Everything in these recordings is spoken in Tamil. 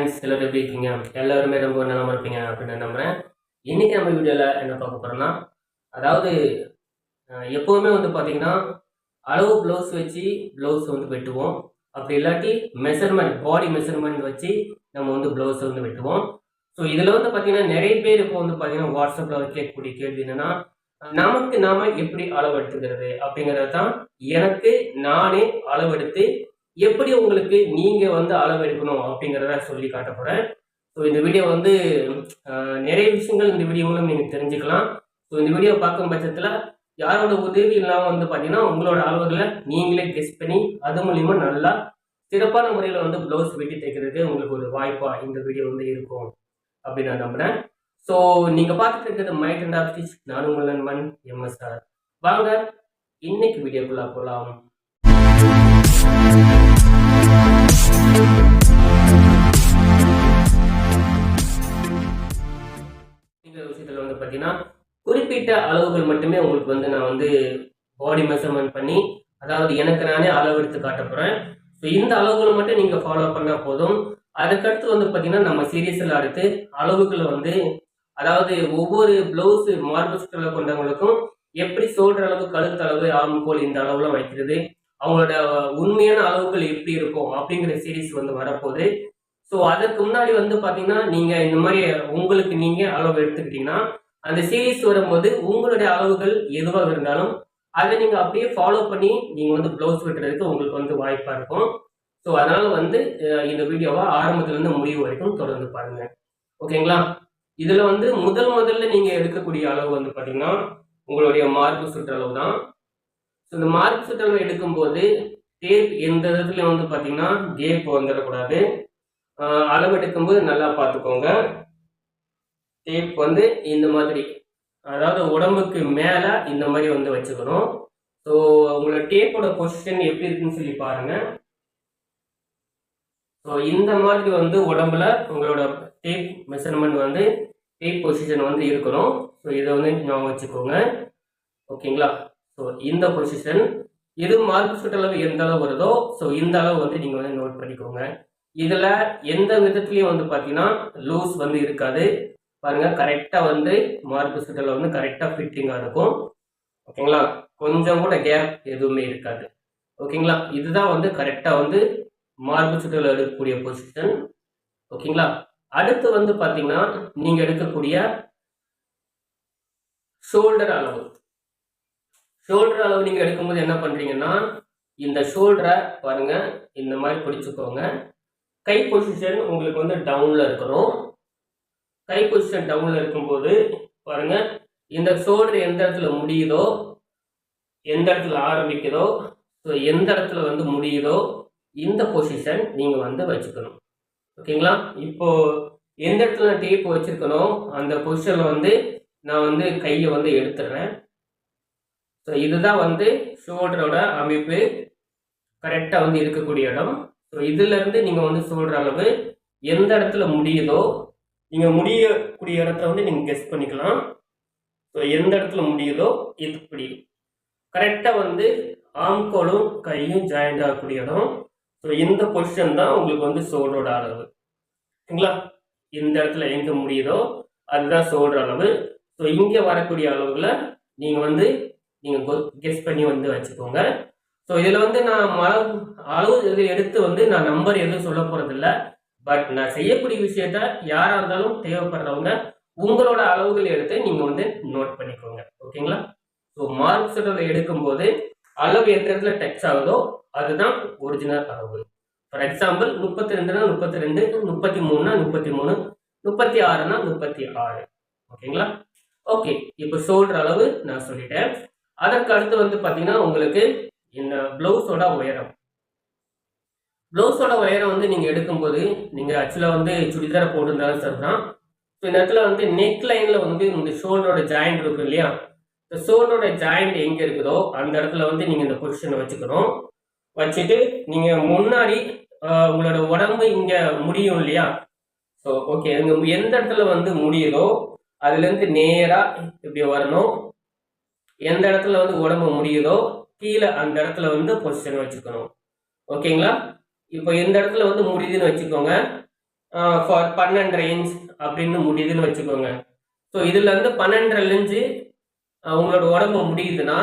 ஹாய்ஸ் எல்லோரும் எப்படி இருக்கீங்க? எல்லாருமே ரொம்ப நிலம இருப்பீங்க அப்படின்னு நம்புகிறேன் இன்றைக்கி நம்ம வீடியோவில் என்ன பார்க்க போகிறோம்னா அதாவது எப்போவுமே வந்து பார்த்தீங்கன்னா அளவு ப்ளவுஸ் வச்சு ப்ளவுஸ் வந்து வெட்டுவோம். அப்படி இல்லாட்டி மெஷர்மெண்ட் பாடி மெஷர்மெண்ட் வச்சு நம்ம வந்து ப்ளவுஸ் வந்து வெட்டுவோம். ஸோ இதில் வந்து பார்த்தீங்கன்னா நிறைய பேர் இப்போ வந்து பார்த்தீங்கன்னா வாட்ஸ்அப்பில் கேட்கக்கூடிய கேள்வி என்னென்னா நமக்கு நாம் எப்படி அளவு எடுத்துக்கிறது? அப்படிங்கிறது தான் எனக்கு நானே அளவெடுத்து எப்படி உங்களுக்கு நீங்க வந்து அளவு எடுக்கணும் அப்படிங்கிறத சொல்லி காட்ட போறேன் ஸோ இந்த வீடியோ வந்து நிறைய விஷயங்கள் இந்த வீடியோ மூலம் நீங்க தெரிஞ்சுக்கலாம். ஸோ இந்த வீடியோ பார்க்கும் பட்சத்தில் யாரோட உதவி இல்லாமல் வந்து பார்த்தீங்கன்னா உங்களோட அளவுகளை நீங்களே கெஸ் பண்ணி அது மூலிமா நல்லா சிறப்பான முறையில் வந்து ப்ளவுஸ் வெட்டி தைக்கிறதுக்கு உங்களுக்கு ஒரு வாய்ப்பாக இந்த வீடியோ வந்து இருக்கும் அப்படின்னு நான் நம்புகிறேன் ஸோ நீங்கள் பார்த்துட்டு இருக்கிறது மைட் அண்ட் ஆஃப் ஸ்டிச் நான் உங்கள் நண்பன் எம்எஸ்ஆர் வாங்க இன்னைக்கு வீடியோக்குள்ளே போகலாம் குறிப்பிட்ட அளவுகள் மட்டுமே உங்களுக்கு வந்து நான் வந்து பாடி மெஷர்மெண்ட் பண்ணி அதாவது எனக்கு நானே அளவு எடுத்து காட்ட போகிறேன் ஸோ இந்த அளவுகளை மட்டும் நீங்கள் ஃபாலோ பண்ணால் போதும். அதுக்கடுத்து வந்து பார்த்தீங்கன்னா நம்ம சீரியஸில் அடுத்து அளவுகளை வந்து அதாவது ஒவ்வொரு பிளவுஸ் மார்பு கொண்டவங்களுக்கும் எப்படி சொல்ற அளவு கழுத்து அளவு ஆம்கோல் இந்த அளவுலாம் வைக்கிறது அவங்களோட உண்மையான அளவுகள் எப்படி இருக்கும் அப்படிங்கிற சீரீஸ் வந்து வரப்போகுது. ஸோ அதற்கு முன்னாடி வந்து பார்த்தீங்கன்னா நீங்கள் இந்த மாதிரி உங்களுக்கு நீங்கள் அளவு எடுத்துக்கிட்டீங்கன்னா அந்த சீரீஸ் வரும்போது உங்களுடைய அளவுகள் எதுவாக இருந்தாலும் அதை நீங்கள் அப்படியே ஃபாலோ பண்ணி நீங்கள் வந்து ப்ளவுஸ் வெட்டுறதுக்கு உங்களுக்கு வந்து வாய்ப்பாக இருக்கும். ஸோ அதனால் வந்து இந்த வீடியோவை ஆரம்பத்துலேருந்து முடிவு வரைக்கும் தொடர்ந்து பாருங்க. ஓகேங்களா? இதில் வந்து முதல் முதல்ல நீங்கள் எடுக்கக்கூடிய அளவு வந்து பார்த்தீங்கன்னா உங்களுடைய மார்க் சுற்றளவு தான். ஸோ இந்த மார்க் சுற்றளவு எடுக்கும்போது டேப் எந்த இடத்துல வந்து பார்த்தீங்கன்னா கேப் வந்துடக்கூடாது. அளவு எடுக்கும்போது நல்லா பார்த்துக்கோங்க டேப் வந்து இந்த மாதிரி அதாவது உடம்புக்கு மேலே இந்த மாதிரி வந்து வச்சுக்கணும். ஸோ உங்களோட டேப்போட பொசிஷன் எப்படி இருக்குன்னு சொல்லி பாருங்க. ஸோ இந்த மாதிரி வந்து உடம்புல உங்களோட டேப் மெஷர்மெண்ட் வந்து டேப் பொசிஷன் வந்து இருக்கணும். ஸோ இதை வந்து ஞாபகம் வச்சுக்கோங்க. ஓகேங்களா? ஸோ இந்த பொசிஷன் இது மார்க் சுற்றளவு எந்த அளவு வருதோ ஸோ இந்த அளவு வந்து நீங்கள் வந்து நோட் பண்ணிக்கோங்க. இதில் எந்த விதத்துலையும் வந்து பார்த்தீங்கன்னா லூஸ் வந்து இருக்காது. பாருங்க கரெக்டாக வந்து மார்பு சுற்றளவு வந்து கரெக்டாக ஃபிட்டிங்காக இருக்கும். ஓகேங்களா? கொஞ்சம் கூட கேப் எதுவுமே இருக்காது. ஓகேங்களா? இதுதான் வந்து கரெக்டாக வந்து மார்பு சுற்றளவு எடுக்கக்கூடிய பொசிஷன் ஓகேங்களா? அடுத்து வந்து பார்த்தீங்கன்னா நீங்கள் எடுக்கக்கூடிய ஷோல்டர் அளவு. ஷோல்டர் அளவு நீங்கள் எடுக்கும்போது என்ன பண்ணுறீங்கன்னா இந்த ஷோல்டரை பாருங்க இந்த மாதிரி பிடிச்சுக்கோங்க. கை பொசிஷன் உங்களுக்கு வந்து டவுனில் இருக்கணும். கை பொசிஷன் டவுனில் இருக்கும்போது பாருங்க இந்த ஷோல்டர் எந்த இடத்துல முடியுதோ எந்த இடத்துல ஆரம்பிக்குதோ ஸோ எந்த இடத்துல வந்து முடியுதோ இந்த பொசிஷன் நீங்கள் வந்து வச்சுக்கணும். ஓகேங்களா? இப்போ எந்த இடத்துல டேப் வச்சிருக்கணும் அந்த பொசிஷனில் வந்து நான் வந்து கையை வந்து எடுத்துடுறேன். ஸோ இதுதான் வந்து ஷோல்டரோட அமைப்பு. கரெக்டாக வந்து இருக்கக்கூடிய இடம். ஸோ இதுலேருந்து நீங்கள் வந்து சொல்கிற அளவு எந்த இடத்துல முடியுதோ நீங்கள் முடியக்கூடிய இடத்த வந்து நீங்கள் கெஸ் பண்ணிக்கலாம். ஸோ எந்த இடத்துல முடியுதோ இது இப்படி கரெக்டாக வந்து ஆம்கோலும் கையும் ஜாயிண்ட் ஆகக்கூடிய இடம். ஸோ இந்த பொசிஷன் தான் உங்களுக்கு வந்து சோல்டரோட அளவு. சரிங்களா? இந்த இடத்துல எங்கே முடியுதோ அதுதான் சோல்ற அளவு. ஸோ இங்கே வரக்கூடிய அளவுகளை நீங்கள் வந்து நீங்கள் கெஸ் பண்ணி வந்து வச்சுக்கோங்க. ஸோ இதில் வந்து நான் அளவு அளவு எடுத்து வந்து நான் நம்பர் எதுவும் சொல்ல போகிறதில்ல பட் நான் செய்யக்கூடிய விஷயத்த யாராக இருந்தாலும் தேவைப்படுறவங்க உங்களோட அளவுகள் எடுத்து நீங்கள் வந்து நோட் பண்ணிக்கோங்க. ஓகேங்களா ஸோ மார்க் ஷீட்டில் எடுக்கும்போது அளவு எந்த இடத்துல டச் ஆகுதோ அதுதான் ஒரிஜினல் அளவு ஃபார் எக்ஸாம்பிள் முப்பத்தி ரெண்டுனா முப்பத்தி ரெண்டு முப்பத்தி மூணுனா முப்பத்தி மூணு முப்பத்தி ஆறுனா முப்பத்தி ஆறு ஓகேங்களா ஓகே இப்போ சொல்ற அளவு நான் சொல்லிட்டேன். அதற்கு அடுத்து வந்து பார்த்தீங்கன்னா உங்களுக்கு இந்த ப்ளவுஸோட உயரம். ப்ளவுஸோட ஒயரை வந்து நீங்கள் எடுக்கும்போது நீங்கள் ஆக்சுவலாக வந்து சுடிதார் போட்டிருந்தாலும் சரி தான் ஸோ இந்த இடத்துல வந்து நெக் லைனில் வந்து இந்த ஷோல்டரோட ஜாயிண்ட் இருக்கும் இல்லையா? இந்த ஷோல்டரோட ஜாயிண்ட் எங்கே இருக்குதோ அந்த இடத்துல வந்து நீங்கள் இந்த பொசிஷனை வச்சுக்கணும். வச்சுட்டு நீங்கள் முன்னாடி உங்களோட உடம்பு இங்கே முடியும் இல்லையா? ஸோ ஓகே இங்கே எந்த இடத்துல வந்து முடியுதோ அதுலேருந்து நேராக இப்படி வரணும். எந்த இடத்துல வந்து உடம்பு முடியுதோ கீழே அந்த இடத்துல வந்து பொசிஷன் வச்சுக்கணும். ஓகேங்களா இப்போ இந்த இடத்துல வந்து முடியுதுன்னு வச்சுக்கோங்க. ஃபார் பன்னெண்டரை இன்ச் அப்படின்னு முடியுதுன்னு வச்சுக்கோங்க. ஸோ இதில் வந்து பன்னெண்டரை இன்ச்சு உங்களோட உடம்பு முடியுதுன்னா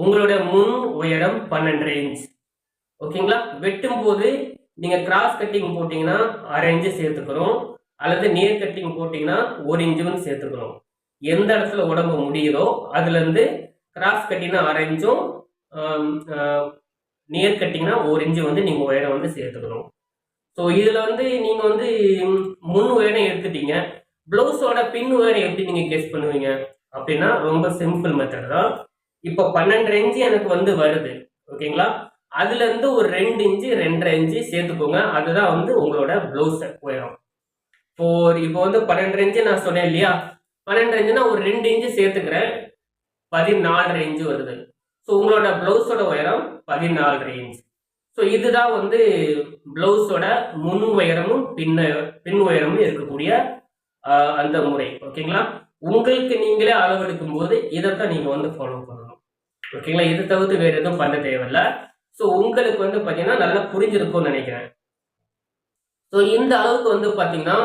உங்களுடைய முன் உயரம் பன்னெண்டரை இன்ச் ஓகேங்களா வெட்டும் போது நீங்கள் கிராஸ் கட்டிங் போட்டிங்கன்னா அரை இன்ச்சு சேர்த்துக்கிறோம் அல்லது நேர் கட்டிங் போட்டிங்கன்னா ஒரு இன்ச்சுன்னு சேர்த்துக்கிறோம் எந்த இடத்துல உடம்பு முடியுதோ அதுலேருந்து கிராஸ் கட்டினா அரை இன்ச்சும் நேர் கட்டிங்கன்னா ஒரு இன்ச்சு வந்து நீங்கள் உயரம் வந்து சேர்த்துக்கணும். ஸோ இதில் வந்து நீங்கள் வந்து முன் உயரம் எடுத்துட்டீங்க. ப்ளவுஸோட பின் உயரம் எப்படி நீங்கள் கெஸ் பண்ணுவீங்க? அப்படின்னா ரொம்ப சிம்பிள் மெத்தட் தான். இப்போ பன்னெண்டு இன்ச்சு எனக்கு வந்து வருது. ஓகேங்களா அதுல இருந்து ஒரு ரெண்டு இன்ச்சு ரெண்டரை இன்ச்சு சேர்த்துக்கோங்க. அதுதான் வந்து உங்களோட ப்ளவுஸ் உயரம். இப்போ இப்போ வந்து பன்னெண்டு இன்ச்சு நான் சொன்னேன் இல்லையா? பன்னெண்டு இன்ச்சுனா ஒரு ரெண்டு இன்ச்சு சேர்த்துக்கிறேன். பதினாலரை இன்ச்சு வருது. ஸோ உங்களோட பிளவுஸோட உயரம் பதினாலரை இன்ச் ஸோ இதுதான் வந்து பிளவுஸோட முன் உயரமும் பின்ன பின் உயரமும் இருக்கக்கூடிய அந்த முறை. ஓகேங்களா உங்களுக்கு நீங்களே அளவெடுக்கும் போது இதைத்தான் நீங்கள் வந்து ஃபாலோ பண்ணணும். ஓகேங்களா இதை தவிர்த்து வேறு எதுவும் பண்ண தேவையில்ல. ஸோ உங்களுக்கு வந்து பார்த்தீங்கன்னா நல்லா புரிஞ்சிருக்கும்னு நினைக்கிறேன். ஸோ இந்த அளவுக்கு வந்து பார்த்தீங்கன்னா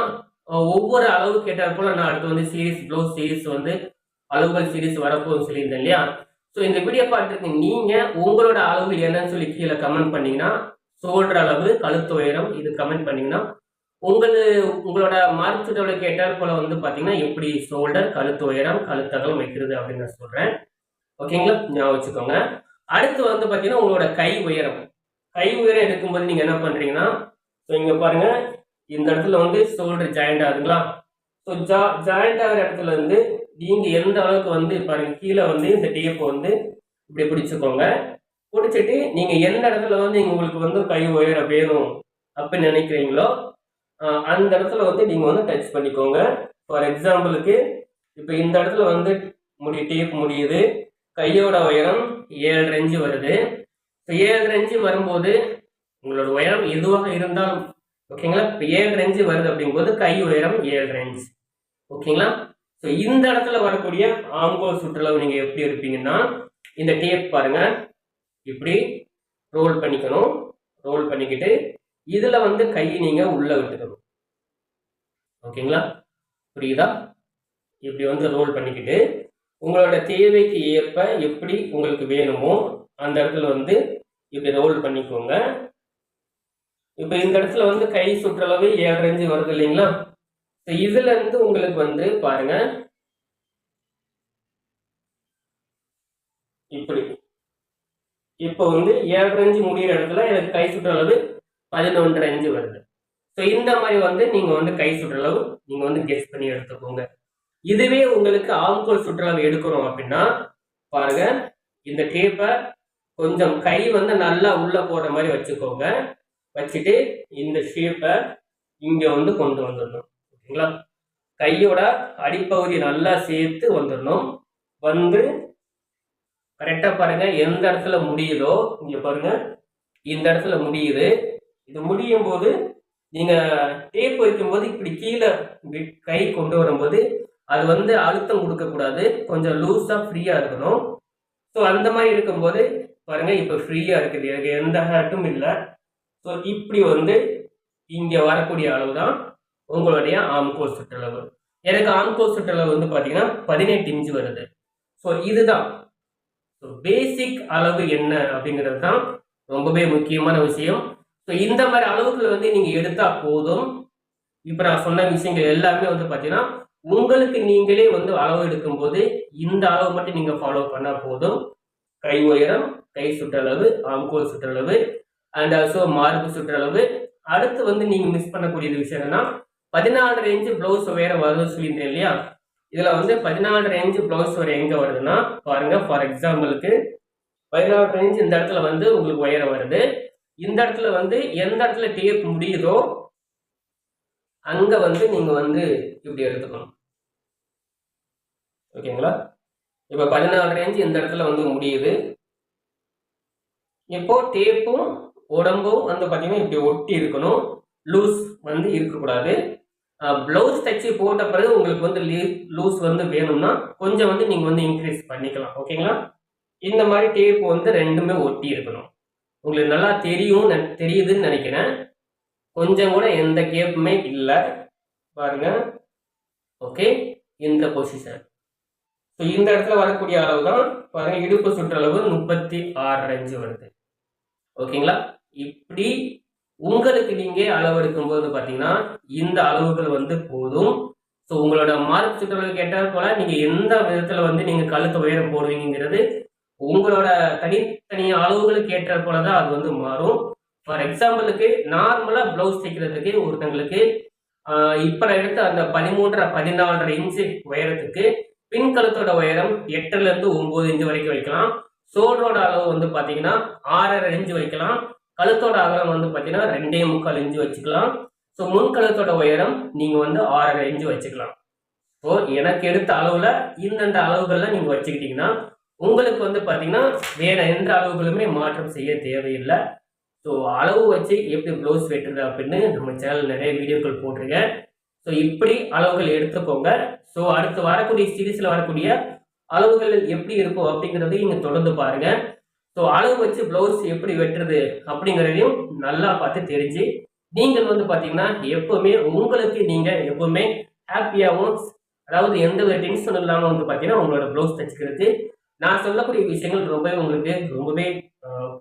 ஒவ்வொரு அளவு கேட்டால் போல நான் அடுத்து வந்து சீரிஸ் ப்ளவுஸ் சீரிஸ் வந்து அளவுகள் சீரிஸ் வரப்போகுது சொல்லியிருந்தேன் இல்லையா? ஸோ இந்த வீடியோ பார்த்துருக்கு நீங்கள் உங்களோட அளவு என்னன்னு சொல்லி கீழே கமெண்ட் பண்ணிங்கன்னா ஷோல்டர் அளவு கழுத்து உயரம் இது கமெண்ட் பண்ணிங்கன்னா உங்கள் உங்களோட மார்க்ஸோட கேட்டால் போல வந்து பார்த்தீங்கன்னா எப்படி ஷோல்டர் கழுத்து உயரம் கழுத்தகலம் வைக்கிறது அப்படின்னு நான் சொல்கிறேன் ஓகேங்களா ஞாபகம் வச்சுக்கோங்க. அடுத்து வந்து பார்த்தீங்கன்னா உங்களோட கை உயரம். கை உயரம் எடுக்கும்போது நீங்கள் என்ன பண்ணுறீங்கன்னா ஸோ இங்கே பாருங்கள் இந்த இடத்துல வந்து ஷோல்டர் ஜாயிண்ட் ஆகுதுங்களா? ஸோ ஜா ஜாயிண்ட் ஆகிற இடத்துல வந்து நீங்க எந்த அளவுக்கு வந்து பாருங்க கீழே வந்து இந்த டேப்பை வந்து இப்படி பிடிச்சுக்கோங்க. பிடிச்சிட்டு நீங்க எந்த இடத்துல வந்து நீங்கள் உங்களுக்கு வந்து கை உயர வேணும் அப்படின்னு நினைக்கிறீங்களோ அந்த இடத்துல வந்து நீங்க வந்து டச் பண்ணிக்கோங்க. ஃபார் எக்ஸாம்பிளுக்கு இப்போ இந்த இடத்துல வந்து முடி டேப் முடியுது. கையோட உயரம் ஏழு ரெஞ்சு வருது. இப்போ ஏழு ரெஞ்சு வரும்போது உங்களோட உயரம் எதுவாக இருந்தாலும் ஓகேங்களா இப்போ ஏழு ரெஞ்சு வருது அப்படிங்கும்போது கை உயரம் ஏழு ரெஞ்சு ஓகேங்களா ஸோ இந்த இடத்துல வரக்கூடிய ஆங்கோல் சுற்றளவு நீங்கள் எப்படி எடுப்பீங்கன்னா இந்த டேப் பாருங்கள் இப்படி ரோல் பண்ணிக்கணும். ரோல் பண்ணிக்கிட்டு இதில் வந்து கையை நீங்கள் உள்ளே விட்டுக்கணும். ஓகேங்களா? புரியுதா? இப்படி வந்து ரோல் பண்ணிக்கிட்டு உங்களோட தேவைக்கு ஏற்ப எப்படி உங்களுக்கு வேணுமோ அந்த இடத்துல வந்து இப்படி ரோல் பண்ணிக்கோங்க. இப்போ இந்த இடத்துல வந்து கை சுற்றளவு ஏழரை இன்ச்சு வருது இல்லைங்களா? ஸோ இதுல இருந்து உங்களுக்கு வந்து பாருங்க. இப்படி. இப்போ வந்து ஏழரை இன்ச்சு முடிகிற இடத்துல எனக்கு கை சுற்றளவு பதினொன்றரை இன்ச்சு வருது. ஸோ இந்த மாதிரி வந்து நீங்க வந்து கை சுற்றளவு நீங்க வந்து கெஸ் பண்ணி எடுத்துக்கோங்க. இதுவே உங்களுக்கு ஆம்கோல் சுற்றளவு எடுக்கணும் அப்படின்னா பாருங்க இந்த டேப்பை கொஞ்சம் கை வந்து நல்லா உள்ள போற மாதிரி வச்சுக்கோங்க. வச்சுட்டு இந்த ஷேப்பை இங்க வந்து கொண்டு வந்துடணும். ஓகேங்களா கையோட அடிப்பகுதி நல்லா சேர்த்து வந்துடணும். வந்து கரெக்டாக பாருங்க. எந்த இடத்துல முடியுதோ இங்கே பாருங்க. இந்த இடத்துல முடியுது. இது முடியும் போது நீங்க டேப் வைக்கும்போது இப்படி கீழே கை கொண்டு வரும்போது அது வந்து அழுத்தம் கொடுக்கக்கூடாது. கொஞ்சம் லூஸாக ஃப்ரீயாக இருக்கணும். ஸோ அந்த மாதிரி இருக்கும்போது பாருங்க இப்போ ஃப்ரீயாக இருக்குது. எனக்கு எந்த ஹர்ட்டும் இல்லை. ஸோ இப்படி வந்து இங்கே வரக்கூடிய அளவு தான் உங்களுடைய ஆம்கோல் சுற்றளவு எனக்கு ஆம்கோல் சுற்றளவு வந்து பார்த்தீங்கன்னா பதினெட்டு இன்ச்சு வருது. ஸோ இதுதான். ஸோ பேசிக் அளவு என்ன அப்படிங்கிறது தான் ரொம்பவே முக்கியமான விஷயம். ஸோ இந்த மாதிரி அளவுகளை வந்து நீங்கள் எடுத்தால் போதும். இப்போ நான் சொன்ன விஷயங்கள் எல்லாமே வந்து பார்த்தீங்கன்னா உங்களுக்கு நீங்களே வந்து அளவு எடுக்கும்போது இந்த அளவு மட்டும் நீங்கள் ஃபாலோ பண்ணால் போதும். கை உயரம் கை சுற்றளவு ஆம்கோல் சுற்றளவு அண்ட் ஆல்சோ மார்பு சுற்றளவு அடுத்து வந்து நீங்கள் மிஸ் பண்ணக்கூடிய விஷயம் என்னன்னா பதினாலரை ரேஞ்சு பிளவுஸ் வேற வருதுன்னு சொல்லியிருந்தேன் இல்லையா? இதுல வந்து பதினாலரை ரேஞ்சு பிளவுஸ் வரை எங்க வருதுன்னா பாருங்க ஃபார் எக்ஸாம்பிளுக்கு பதினாலு ரேஞ்சு இந்த இடத்துல வந்து உங்களுக்கு உயரம் வருது. இந்த இடத்துல வந்து எந்த இடத்துல டேப் முடியுதோ அங்க வந்து நீங்க வந்து இப்படி எடுத்துக்கணும். ஓகேங்களா? இப்போ பதினாலரை ரேஞ்சு இந்த இடத்துல வந்து முடியுது. இப்போ டேப்பும் உடம்பும் வந்து பார்த்தீங்கன்னா இப்படி ஒட்டி இருக்கணும். லூஸ் வந்து இருக்கக்கூடாது. ப்ளவுஸ் தைச்சி போட்ட பிறகு உங்களுக்கு வந்து லூஸ் வந்து வேணும்னா கொஞ்சம் வந்து நீங்கள் வந்து இன்க்ரீஸ் பண்ணிக்கலாம். ஓகேங்களா இந்த மாதிரி டேப் வந்து ரெண்டுமே ஒட்டி இருக்கணும். உங்களுக்கு நல்லா தெரியும் நெ- தெரியுதுன்னு நினைக்கிறேன். கொஞ்சம் கூட எந்த கேப்புமே இல்லை. பாருங்க. ஓகே இந்த பொசிஷன் ஸோ இந்த இடத்துல வரக்கூடிய அளவு தான் பாருங்க இடுப்பு சுற்றளவு முப்பத்தி ஆறு இன்ச்சு வருது. ஓகேங்களா இப்படி உங்களுக்கு நீங்க அளவு எடுக்கும்போது பார்த்தீங்கன்னா இந்த அளவுகள் வந்து போதும். ஸோ உங்களோட மார்க் சுற்றளவு கேட்டால் போல நீங்க எந்த விதத்துல வந்து நீங்க கழுத்து உயரம் போடுவீங்கிறது உங்களோட தனித்தனி அளவுகளுக்கு ஏற்ற போல தான் அது வந்து மாறும். ஃபார் எக்ஸாம்பிளுக்கு நார்மலாக ப்ளவுஸ் தைக்கிறதுக்கு ஒருத்தங்களுக்கு இப்போ நான் எடுத்த அந்த பதிமூன்றரை பதினாலரை இன்ச்சு உயரத்துக்கு பின் கழுத்தோட உயரம் எட்டுல இருந்து ஒன்பது இன்ச்சு வரைக்கும் வைக்கலாம். சோல்டரோட அளவு வந்து பார்த்தீங்கன்னா ஆறரை இன்ச்சு வைக்கலாம். கழுத்தோட அகலம் வந்து பார்த்தீங்கன்னா ரெண்டே முக்கால் இன்ச்சு வச்சுக்கலாம். ஸோ முன் கழுத்தோட உயரம் நீங்கள் வந்து ஆறரை இன்ச்சு வச்சுக்கலாம். ஸோ எனக்கு எடுத்த அளவில் இந்தந்த அளவுகளில் நீங்கள் வச்சுக்கிட்டீங்கன்னா உங்களுக்கு வந்து பார்த்தீங்கன்னா வேற எந்த அளவுகளுமே மாற்றம் செய்ய தேவையில்லை. ஸோ அளவு வச்சு எப்படி ப்ளவுஸ் வெட்டுறது அப்படின்னு நம்ம சேனல் நிறைய வீடியோக்கள் போட்டிருக்கேன். ஸோ இப்படி அளவுகள் எடுத்துக்கோங்க. ஸோ அடுத்து வரக்கூடிய சீரீஸில் வரக்கூடிய அளவுகள் எப்படி இருக்கும் அப்படிங்கிறதையும் நீங்கள் தொடர்ந்து பாருங்கள் ஸோ அளவு வச்சு ப்ளவுஸ் எப்படி வெட்டுறது அப்படிங்கிறதையும் நல்லா பார்த்து தெரிஞ்சு நீங்கள் வந்து பார்த்தீங்கன்னா எப்பவுமே உங்களுக்கு நீங்கள் எப்பவுமே ஹாப்பியாகவும் அதாவது எந்த ஒரு டென்ஷன் இல்லாமல் வந்து பார்த்தீங்கன்னா உங்களோட ப்ளவுஸ் தைச்சிக்கிறது. நான் சொல்லக்கூடிய விஷயங்கள் ரொம்பவே உங்களுக்கு ரொம்பவே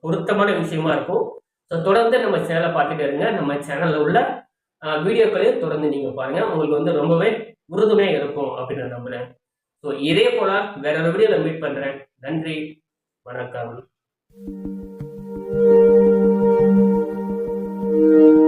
பொருத்தமான விஷயமா இருக்கும். ஸோ தொடர்ந்து நம்ம சேனலை பார்த்துட்டு இருங்க. நம்ம சேனலில் உள்ள வீடியோக்களையும் தொடர்ந்து நீங்கள் பாருங்கள் உங்களுக்கு வந்து ரொம்பவே உறுதுணையாக இருக்கும் அப்படின்னு நான் நம்புகிறேன் ஸோ இதே போல் வேற ஒரு வீடியோவில் மீட் பண்ணுறேன் நன்றி. வணக்கம். thank you